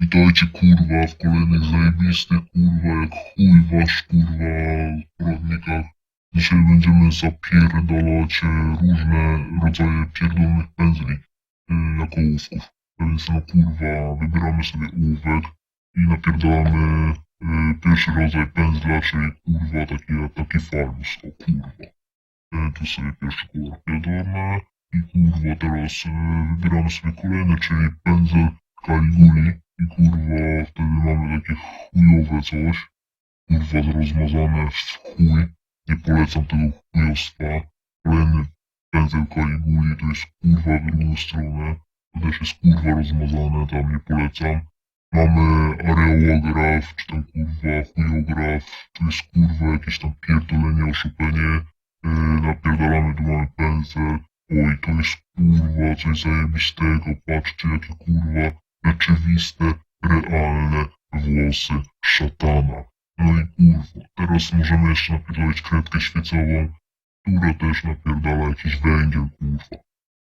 Witajcie kurwa w kolejnych zajebistych kurwa jak chuj wasz kurwa poradnikach. Dzisiaj będziemy zapierdalać e, różne rodzaje pierdolnych pędzli e, jako ołówków. A Więc no kurwa wybieramy sobie ołówek i napierdalamy e, pierwszy rodzaj pędzla, czyli kurwa taki, taki farbus, o kurwa. E, tu sobie pierwszy kolor pierdolamy i kurwa teraz e, wybieramy sobie kolejny, czyli pędzel Caliguli i kurwa wtedy mamy takie chujowe coś. Kurwa rozmazane w chuj. Nie polecam tego chujostwa. Kolejny pędzel Caliguli to jest kurwa w drugą stronę. To też jest kurwa rozmazane, tam nie polecam. Mamy areograf, czy tam kurwa chujograf. Tu jest kurwa jakieś tam pierdolenie, oszukanie. Yy, napierdalamy, tu mamy pędzel. Oj, to jest kurwa coś zajebistego. Patrzcie jakie kurwa rzeczywiste, realne włosy szatana. No i kurwa, teraz możemy jeszcze napierdalać kredkę świecową, która też napierdala jakiś węgiel, kurwa.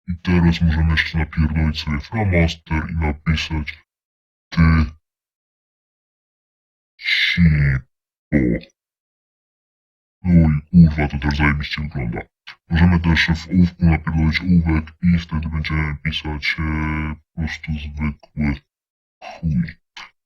I teraz możemy jeszcze napierdolić sobie flamaster i napisać ty cipo. No i kurwa, to też zajebiście wygląda. Możemy też w ołówku napierdolić ołówek i wtedy będziemy pisać e, po prostu zwykły chuj.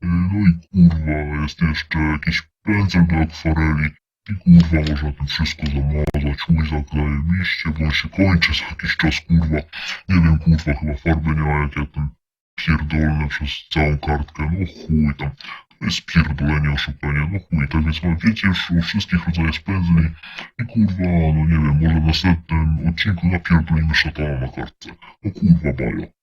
E, no i kurwa, jest jeszcze jakiś pędzel do akwareli i kurwa można tym wszystko zamazać, łyżak zajebiście, bo on się kończy za jakiś czas kurwa. Nie wiem kurwa, chyba farby nie ma jak ja tym pierdolę przez całą kartkę, no chuj tam. To jest pierdolenie, oszukanie, no mam wiecie już o wszystkich rodzajach pędzli i kurwa, no nie wiem, może w następnym odcinku napierdolimy szatana na kartce. No kurwa, bajo.